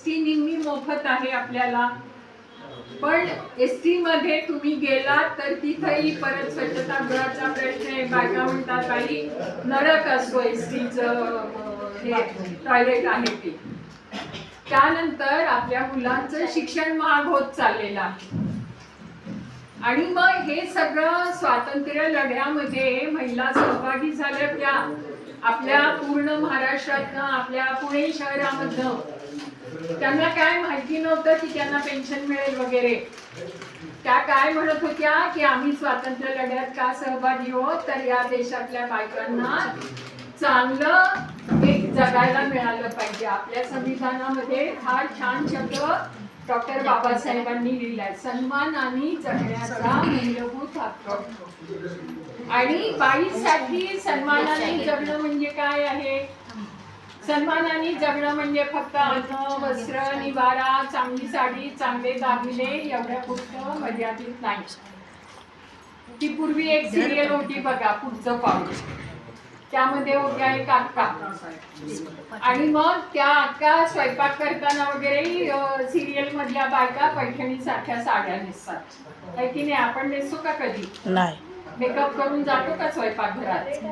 S T नेहमी मोफत आहे आपल्याला. पण एस टी मध्ये तुम्ही गेलात तर तिथेही परत स्वच्छतागृहाचा प्रश्न आहे. बायका म्हणतात काही नरक असतो एस टीचं हे टॉयलेट आहे ते. त्यानंतर आपल्या मुलांचं शिक्षण महाग होत चाललेलं आहे. आणि मग हे सगळं स्वातंत्र्य लढ्यामध्ये महिला सहभागी झाल्या त्या. आपल्या पूर्ण महाराष्ट्रातनं आपल्या पुणे शहरामधनं. त्यांना काय माहिती नव्हतं की त्यांना पेन्शन मिळेल वगैरे. त्या काय म्हणत होत्या की आम्ही स्वातंत्र्य लढ्यात का सहभागी होत तर या देशातल्या बायकांना चांगलं एक जगायला मिळालं पाहिजे. आपल्या संविधानामध्ये हा छान शब्द डॉक्टर बाबासाहेबांनी लिहिलाय. सन्मान आणि जगण्याचा मूलभूत हक्क आणि बाईसाठी सन्मानाने जगणं म्हणजे काय आहे? सन्मानाने जगणं म्हणजे फक्त अन्न वस्त्र निवारा चांगली साडी चांगले दागिने एवढ्या पुरतं मर्यादित नाही. ती पूर्वी एक सिरियल होती बघा पुढचं पाऊल. त्यामध्ये होत्या एक अक्का आणि मग त्या अक्का स्वयंपाक करताना वगैरे सिरियल मधल्या बायका पैठणी सारख्या साड्या नेसतात. है की नाही आपण नेसतो का कधी? नाही. मेकअप करून जातो का स्वयंपाकघरात?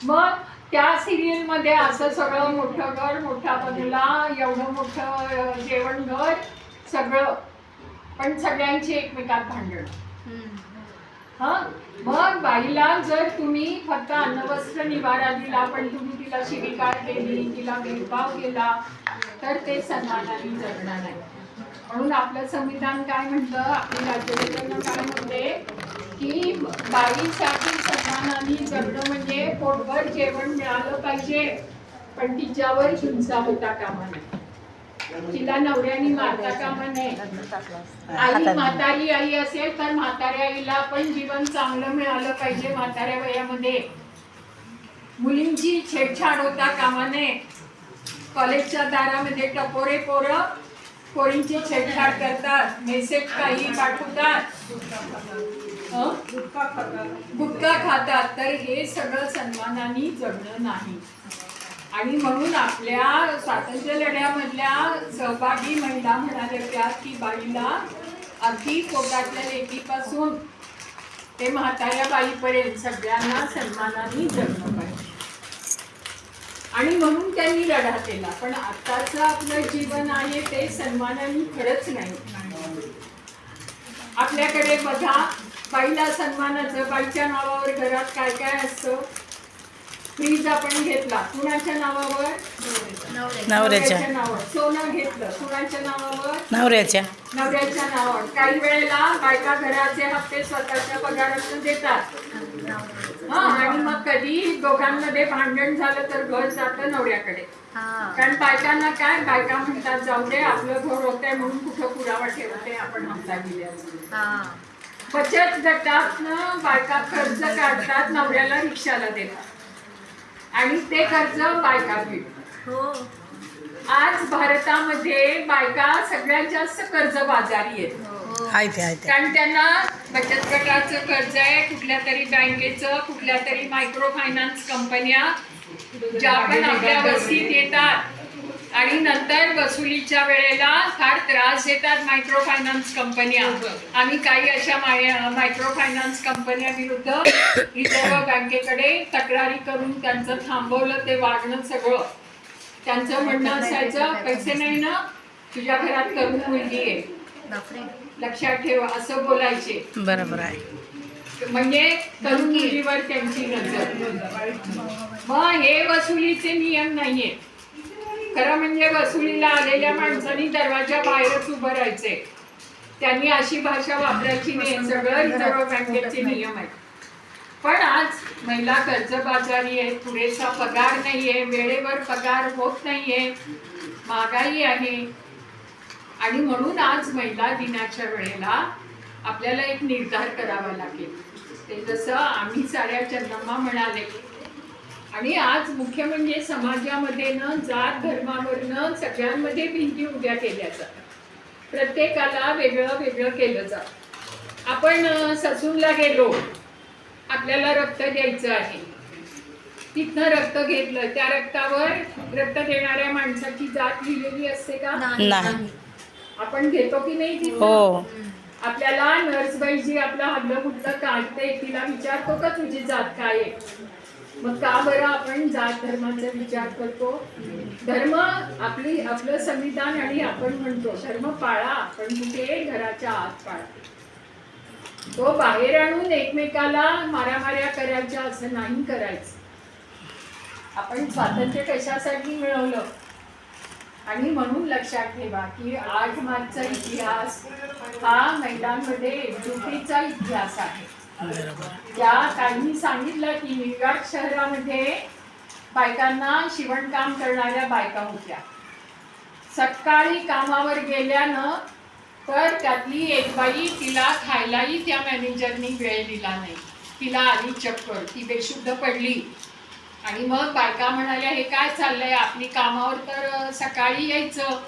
मग त्या सिरियलमध्ये असं सगळं मोठं घर मोठा बंगला एवढं मोठं जेवण घर सगळं. पण सगळ्यांची एकमेकात भांडण. हा? मग बाईला जर तुम्ही फक्त अन्नवस्त्र निवारा दिला पण तुम्ही तिला शिविकार केली तिला भेदभाव केला तर ते सन्मानाने जगणार नाही म्हणून आपलं संविधान काय म्हणतं आपली राज्यघटना काय म्हणते? की बाईसाठी सन्मानाने जगणं म्हणजे पोटभर जेवण मिळालं पाहिजे. पण तिच्यावर हिंसा होता कामा नये. तिला नवऱ्याने मारता कामा नये. आई म्हातारी आई असेल तर म्हाताऱ्या आईला पण जीवन चांगलं मिळालं पाहिजे म्हाताऱ्या वयामध्ये. मुलींची छेडछाड होता कामा नये. कॉलेजच्या दारामध्ये टपोरे पोरं पोरींची छेडछाड करतात मेसेज काही पाठवतात. गुटखा खातात. तर हे सगळं सन्मानाने जगणं नाही. आणि म्हणून आपल्या स्वातंत्र्य लढ्यामधल्या सहभागी महिला म्हणाल्या त्या की बाईला अगदी पोटातल्या लेकीपासून ते म्हाताऱ्या बाईपर्यंत सगळ्यांना सन्मानाने जगणं पाहिजे. आणि म्हणून त्यांनी लढा केला. पण आताचं आपलं जीवन आहे ते सन्मानाने खरंच नाही. आपल्याकडे बघा बाईला सन्मानाचं बाईच्या नावावर घरात काय काय असतं? फ्रीज आपण घेतला. कुणाच्या नावावर? नवऱ्याच्या. नावावर. सोनं घेतलं. कुणाच्या नावावर? नवऱ्याच्या. नवऱ्याच्या नावावर. काही वेळेला बायका घराचे हप्ते स्वतःच्या पगारातून देतात. हा आणि मग कधी दोघांमध्ये भांडण झालं तर घर जातं नवऱ्याकडे. कारण बायकांना काय बायका म्हणतात जाऊ दे आपलं घर होतंय म्हणून कुठं पुरावा ठेवते आपण हप्ता दिल्याचा बचत गटातनं बायका कर्ज काढतात नवऱ्याला रिक्षाला देतात. आणि ते कर्ज बायका फेडतात आज भारतामध्ये बायका सगळ्यात जास्त कर्ज बाजारी आहेत. आहे ते आहे ते. कारण त्यांना बचत गटाचं कर्ज आहे कुठल्या तरी बँकेचं कुठल्या तरी मायक्रो फायनान्स कंपन्या ज्या पण आपल्या वस्तीत येतात आणि नंतर वसुलीच्या वेळेला फार त्रास देतात मायक्रो फायनान्स कंपन्या. आम्ही काही अशा मायक्रो फायनान्स कंपन्या विरुद्ध रिझर्व्ह बँकेकडे तक्रारी करून त्यांचं थांबवलं ते वागणं सगळं. त्यांचं म्हणणं असायचं पैसे नाही ना तुझ्या घरात तरुण मुलगी आहे. लक्षात ठेव असं बोलायचे. बरोबर आहे. म्हणजे तरुण मुलीवर त्यांची नजर. मग हे वसुलीचे नियम नाहीये. खरं म्हणजे वसुलीला आलेल्या माणसांनी दरवाजा बाहेरच उभं राहायचे त्यांनी अशी भाषा वापरायची नाही सगळं रिझर्व्ह बँकेचे नियम आहेत. पण आज महिला कर्जबाजारी आहे पुरेसा पगार नाहीये वेळेवर पगार होत नाहीये महागाई आहे. आणि म्हणून आज महिला दिनाच्या वेळेला आपल्याला एक निर्धार करावा लागेल. ते जसं आम्ही साऱ्या चंदम्मा म्हणाले आणि आज मुख्य म्हणजे समाजामध्ये न जात धर्मावरनं सगळ्यांमध्ये भिंती उभ्या केल्या जातात. प्रत्येकाला वेगळं वेगळं केलं जातं. आपण ससूनला गेलो आपल्याला रक्त द्यायचं आहे. तिथनं रक्त घेतलं त्या रक्तावर रक्त देणाऱ्या माणसाची जात लिहिलेली असते का? नाही. आपण घेतो की नाही तिथं हो. आपल्याला नर्सबाई जी आपलं हल्लं मुद्दं काढते तिला विचारतो का तुझी जात काय आहे? मग का बरं आपण जात धर्माचा विचार करतो? धर्म आपली आपलं संविधान आणि आपण म्हणतो धर्म पाळा पण कुठे? घराच्या आत पाळा. तो बाहेर आणून एकमेकाला मारामाऱ्या करायच्या असं नाही करायचं. आपण स्वातंत्र्य कशासाठी मिळवलं? आणि म्हणून लक्षात ठेवा की आठ मार्चचा इतिहास हा महिलांमध्ये एकजुटीचा इतिहास आहे. या त्या सांगितलं की न्यूयॉर्क शहरामध्ये बायकांना शिवणकाम करणाऱ्या बायका होत्या. सकाळी कामावर गेल्यानं तर त्यातली एक बाई तिला खायलाही त्या मॅनेजरनी वेळ दिला नाही. तिला आली चक्कर ती बेशुद्ध पडली. आणि मग बायका म्हणाल्या हे काय चाललंय? आपली कामावर तर सकाळी यायचं.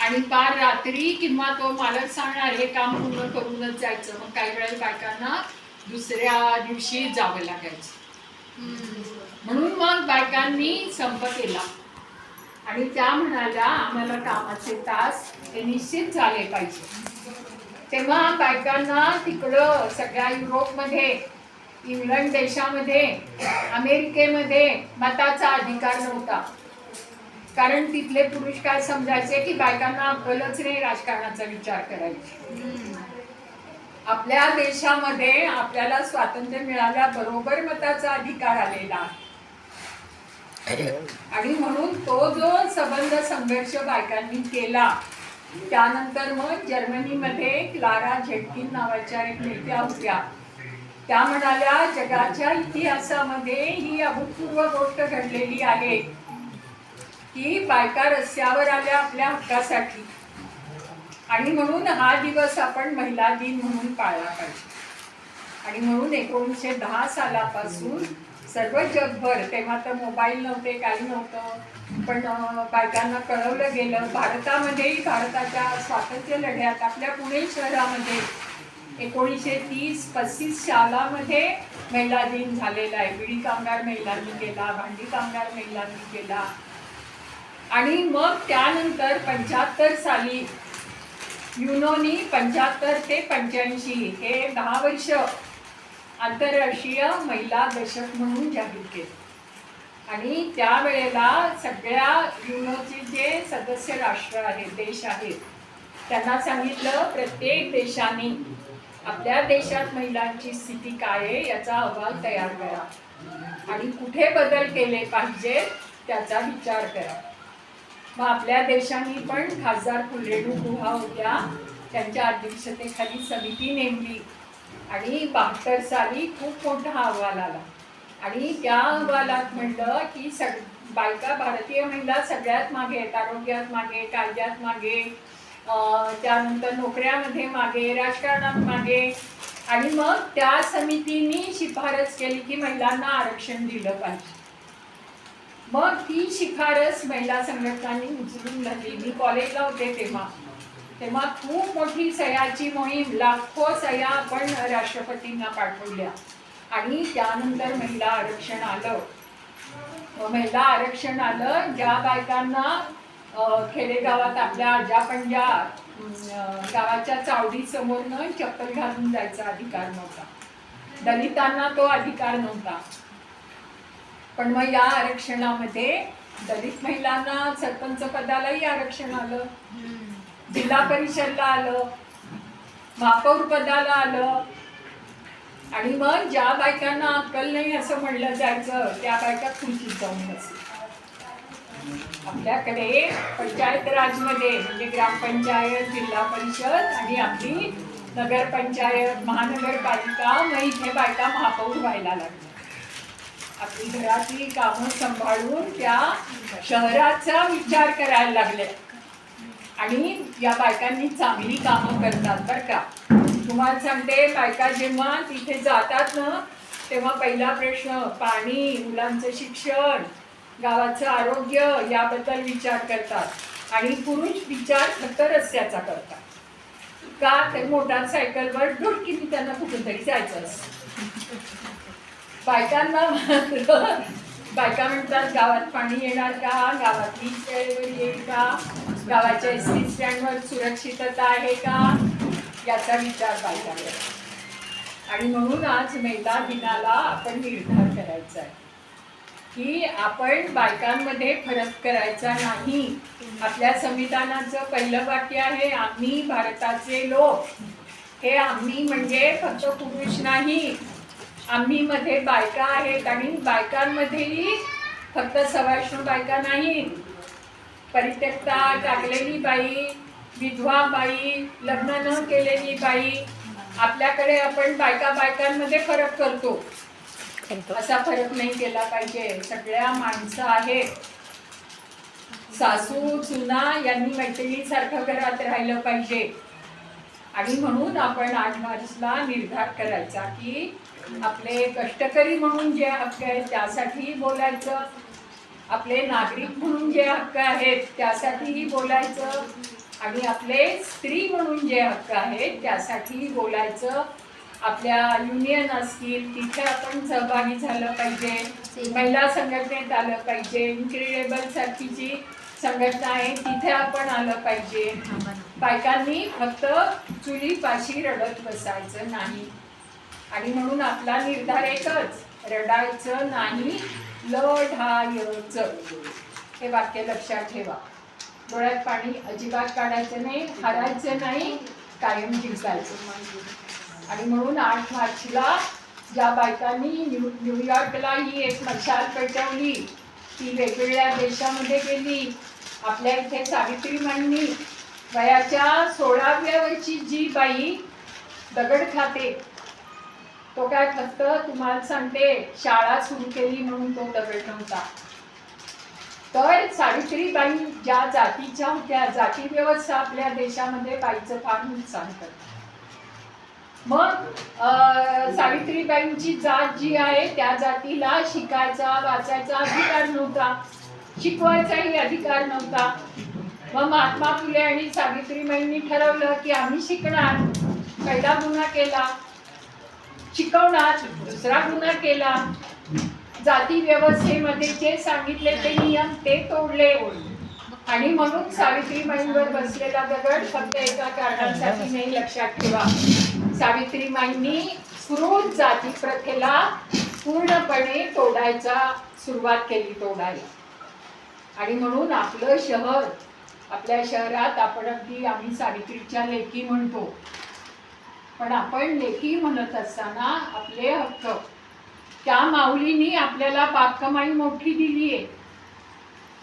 आणि पार रात्री किंवा तो मालक सांगणार हे काम पूर्ण करूनच जायचं. मग काही वेळेला बायकांना दुसऱ्या दिवशी जावं लागायचं. म्हणून मग बायकांनी संप केला. आणि त्या म्हणाल्या आम्हाला कामाचे तास हे निश्चित झाले पाहिजे. तेव्हा बायकांना तिकडं सगळ्या युरोपमध्ये इंग्लंड देशामध्ये अमेरिकेमध्ये मताचा अधिकार नव्हता. कारण तिथले पुरुष काय समजायचे की बायकांना अक्कलच नाही राजकारणाचा विचार करायचे. आपल्या देशामध्ये आपल्याला स्वातंत्र्य मिळाल्याबरोबर मताचा अधिकार आलेला. आहे आणि म्हणून तो जो सबंध संघर्ष बायकांनी केला त्यानंतर मग जर्मनीमध्ये क्लारा झेटकिन नावाच्या एक नेत्या होत्या. त्या म्हणाल्या जगाच्या इतिहासामध्ये ही अभूतपूर्व गोष्ट घडलेली आहे. की बायका रस्त्यावर आल्या आपल्या हक्कासाठी. आणि म्हणून हा दिवस आपण महिला दिन म्हणून पाळला पाहिजे. आणि म्हणून एकोणीसशे दहा सालापासून सर्व जगभर तेव्हा तर मोबाईल नव्हते काही नव्हतं पण बायकांना कळवलं गेलं. भारतामध्येही भारताच्या स्वातंत्र्य लढ्यात आपल्या पुणे शहरामध्ये एकोणीसशे तीस पस्तीस सालामध्ये महिला दिन झालेला आहे. विडी कामगार महिलांनी केला भांडी कामगार महिलांनी केला आणि मग त्यानंतर पंच्याहत्तर साली युनोनी पंच्याहत्तर ते पंच्याऐंशी हे दहा वर्ष आंतरराष्ट्रीय महिला दशक म्हणून जाहीर केले. आणि त्यावेळेला सगळ्या युनोचे जे सदस्य राष्ट्र आहेत देश आहेत त्यांना सांगितलं प्रत्येक देशाने आपल्या देशात महिलांची स्थिती काय आहे याचा अहवाल तयार करा. आणि कुठे बदल केले पाहिजे त्याचा विचार करा. मग आपल्या देशाने पण खासदार फुलेडू गुहा होत्या. त्यांच्या अध्यक्षतेखाली समिती नेमली. आणि बहात्तर साली खूप मोठा अहवाल आला. आणि त्या अहवालात म्हणलं की सग बायका भारतीय महिला सगळ्यात मागे आहेत आरोग्यात मागे कायद्यात मागे त्यानंतर नोकऱ्यामध्ये मागे राजकारणात मागे. आणि मग त्या समितीने शिफारस केली की महिलांना आरक्षण दिलं पाहिजे. मग ती शिफारस महिला संघटनांनी उचलून धरली. मी कॉलेजला होते तेव्हा. तेव्हा खूप मोठी सह्याची मोहीम लाखो सह्या आपण राष्ट्रपतींना पाठवल्या. आणि त्यानंतर महिला आरक्षण आलं. महिला आरक्षण आलं ज्या बायकांना खेडेगावात आपल्या ज्या पण ज्या गावाच्या चावडी समोरनं चप्पल घालून जायचा अधिकार नव्हता. दलितांना तो अधिकार नव्हता. पण मग या आरक्षणामध्ये दलित महिलांना सरपंच पदालाही आरक्षण आलं. जिल्हा परिषदला आलं महापौर पदाला आलं. आणि मग ज्या बायकांना अक्कल नाही असं म्हणलं जायचं त्या बायका खुर्चीत जाऊन बसल्या. आपल्याकडे पंचायत राजमध्ये म्हणजे ग्रामपंचायत जिल्हा परिषद आणि आपली नगरपंचायत महानगरपालिका मग इथे बायका महापौर व्हायला लागल्या. आपली घरातली कामं सांभाळून त्या शहराचा विचार करायला लागले आणि या बायकांनी चांगली कामं करतात बरं का. तुम्हाला सांगते बायका जेव्हा तिथे जातात ना तेव्हा पहिला प्रश्न पाणी मुलांचं शिक्षण गावाचं आरोग्य याबद्दल विचार करतात. आणि पुरुष विचार फक्त रस्त्याचा करतात. का? तर मोटारसायकलवर ढुडकीने त्यांना कुठेतरी जायचं असतं. बायकांना मात्र बायका म्हणतात गावात पाणी येणार का? गावातली वेळेवर येईल का? गावाच्या एस टी स्टँडवर सुरक्षितता आहे का? याचा विचार बायका करतात आणि म्हणून आज महिला दिनाला आपण निर्धार करायचा आहे. की आपण बायकांमध्ये फरक करायचा नाही. आपल्या संविधानाचं पहिलं वाक्य आहे आम्ही भारताचे लोक. हे आम्ही म्हणजे फक्त पुरुष नाही आम्ही मध्ये बायका आहेत आणि बायकांमध्येही फक्त सवाष्ण बायका नाही. परित्यक्ता टाकलेली बाई विधवा बाई लग्न न केलेली बाई आपल्याकडे आपण बायका बायकांमध्ये फरक करतो. करतो. असा फरक नाही केला पाहिजे. सगळ्या माणसं आहेत. सासू चुना यांनी मैत्रिणीसारखं घरात राहिलं पाहिजे. आणि म्हणून आपण आठ मार्चला निर्धार करायचा की आपले कष्टकरी म्हणून जे हक्क आहेत त्यासाठीही बोलायचं. आपले नागरिक म्हणून जे हक्क आहेत त्यासाठीही बोलायचं. आणि आपले स्त्री म्हणून जे हक्क आहेत त्यासाठीही बोलायचं. आपल्या युनियन असतील तिथे आपण सहभागी झालं पाहिजे. महिला संघटनेत आलं पाहिजे. इन्क्रेडेबलसारखी सारखीची संघटना आहे तिथे आपण आलं पाहिजे. बायकांनी फक्त चुलीपाशी रडत बसायचं नाही. आणि म्हणून आपला निर्धार एकच रडायचं नाही लढायचं. हे वाक्य लक्षात ठेवा. डोळ्यात पाणी अजिबात काढायचं नाही हारायचं नाही कायम जिंकायचं. आणि म्हणून आठ मार्चला ज्या बायकांनी न्यू न्यूयॉर्कला ही एक मशाल पेटवली ती वेगवेगळ्या देशामध्ये गेली. आपल्या इथे सावित्रीबाईंनी वयाच्या सोळाव्या वर्षी जी बाई दगड खाते तो काय फक्त तुम्हाला सांगते शाळा सुरू केली म्हणून तो दगड नव्हता. तर सावित्रीबाई ज्या जातीच्या होत्या जाती व्यवस्था आपल्या देशामध्ये बाईचं फार नुकसान करते मग सावित्रीबाईंची जात जी आहे त्या जातीला शिकायचा वाचायचा अधिकार नव्हता. शिकवायचाही अधिकार नव्हता. मग महात्मा फुले आणि सावित्रीबाईंनी ठरवलं की आम्ही शिकणार. पहिला गुन्हा केला. शिकवणार दुसरा गुन्हा केला. जाती व्यवस्थेमध्ये जे सांगितले ते नियम ते तोडले. आणि म्हणून सावित्रीबाईंवर बसलेला दगड फक्त एका कारणासाठी नाही लक्षात ठेवा. सावित्रीबाईंनी क्रूर जाती प्रथेला पूर्णपणे तोडायचा सुरुवात केली तोडायला. आणि म्हणून आपलं शहर आपल्या शहरात आपण अगदी आम्ही सावित्रीच्या लेकी म्हणतो. पण आपण लेखी म्हणत असताना आपले हक्क. त्या माऊलीनी आपल्याला बागकमाई मोठी दिली आहे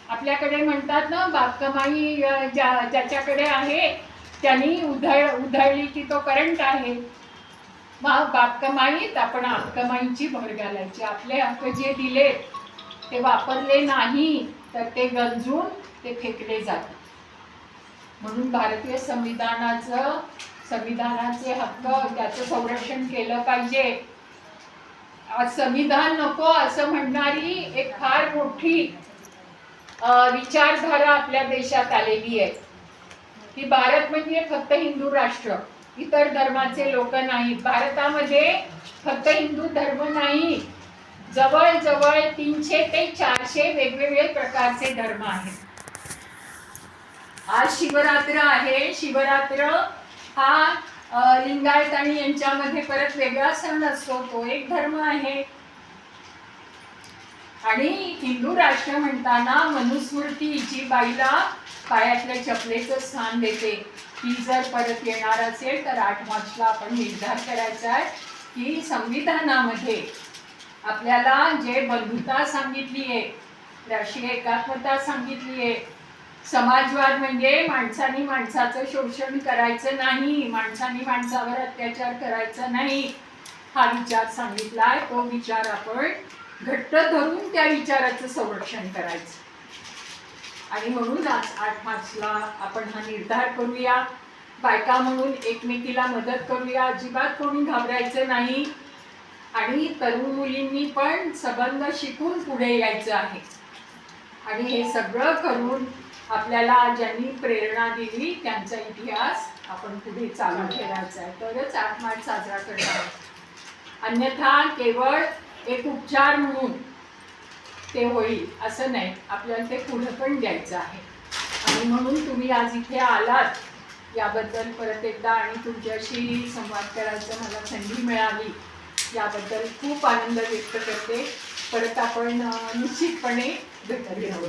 आपल्याकडे म्हणतात ना बागकमाई ज्या ज्याच्याकडे आहे त्यांनी उधळ उधळली की तो करंट आहे. मग बागकमाईत आपण हक्कमाईची भर घालायची. आपले हक्क जे दिले ते वापरले नाही तर ते गंजून ते फेकले जातात. म्हणून भारतीय संविधानाचं संविधानाचे हक्क त्याचं संरक्षण केलं पाहिजे. संविधान नको असं म्हणणारी एक फार मोठी विचारधारा आपल्या देशात आलेली आहे. की भारत म्हणजे फक्त हिंदू राष्ट्र इतर धर्माचे लोक नाही. भारतामध्ये फक्त हिंदू धर्म नाही. जवळजवळ तीनशे ते चारशे वेगवेगळे प्रकारचे धर्म आहेत. आज शिवरात्र आहे. शिवरात्र हा लिंगायत आणि यांच्यामध्ये परत वेगळा सण असतो तो एक धर्म आहे. आणि हिंदू राष्ट्र म्हणताना मनुस्मृती जी बाईला पायातल्या चपलेचं स्थान देते ती जर परत येणार असेल तर आठ मार्चला आपण निर्धार करायचा आहे की संविधानामध्ये आपल्याला जे बंधुता सांगितली आहे राष्ट्रीय एकात्मता सांगितली आहे समाजवाद म्हणजे माणसानी माणसाचं शोषण करायचं नाही माणसानी माणसावर अत्याचार करायचा नाही. हा विचार सांगितला तो विचार आपण घट्ट धरून त्या विचाराचं संरक्षण करायचं. आणि म्हणून आठ मार्चला आपण हा निर्धार करूया. बायका म्हणून एकमेकीला मदत करूया. अजिबात कोणी घाबरायचं नाही. आणि तरुण मुलींनी पण सबंध शिकून पुढे यायचं आहे. आणि हे सगळं करून आपल्याला ज्यांनी प्रेरणा दिली त्यांचा इतिहास आपण पुढे चालू ठेवायचा आहे. तरच आठ साजरा करणार अन्यथा केवळ एक उपचार म्हणून ते होईल असं नाही. आपल्याला ते पुढं पण द्यायचं आहे. आणि म्हणून तुम्ही आज इथे आलात याबद्दल परत एकदा आणि तुमच्याशी संवाद करायचा मला संधी मिळाली याबद्दल खूप आनंद व्यक्त करते. परत आपण निश्चितपणे भेटत राहू